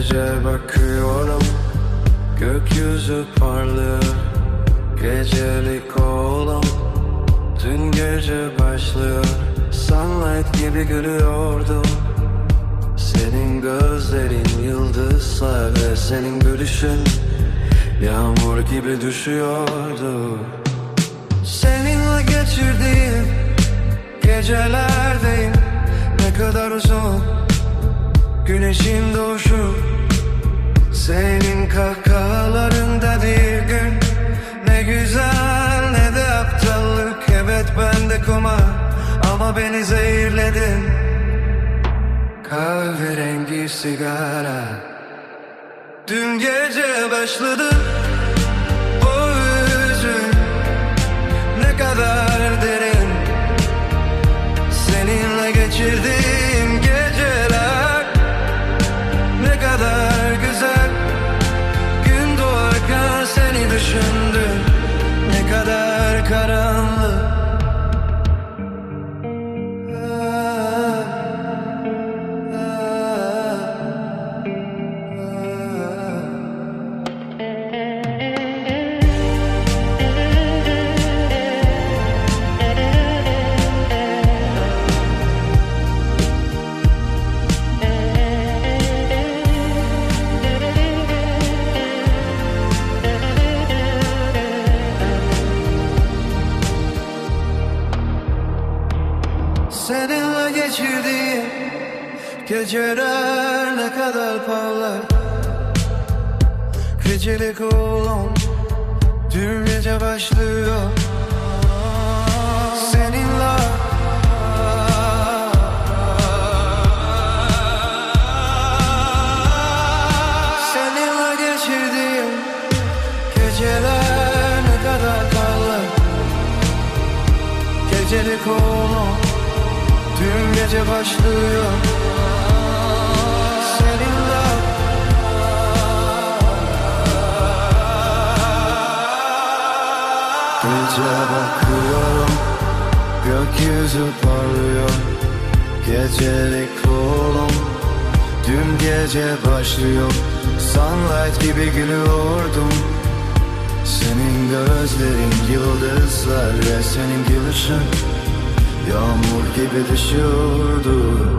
Gece bakıyorum Gökyüzü parlıyor Gecelik oğlum Dün gece başlıyor Sunlight gibi gülüyordum. Senin gözlerin yıldızlar Ve senin gülüşün Yağmur gibi düşüyordu. Seninle geçirdiğim Gecelerdeyim. Ne kadar uzun Güneşin doğuşu Senin kahkahalarında bir gün Ne güzel ne de aptallık. Evet ben de kumar Ama beni zehirledin. Kahverengi sigara. Dün gece başladı Seninle geçirdiğim geceler ne kadar parlak Gecelik oğlum dün gece başlıyor. Seninle Seninle geçirdiğim geceler ne kadar parlak Gecelik oğlum Dün gece başlıyor. Seninle Gece bakıyorum Gökyüzü parlıyor. Gecelik oğlum Dün gece başlıyor. Sunlight gibi gülüyordum. Senin gözlerin yıldızlar Ve senin gülüşün Yağmur gibi düşüyordu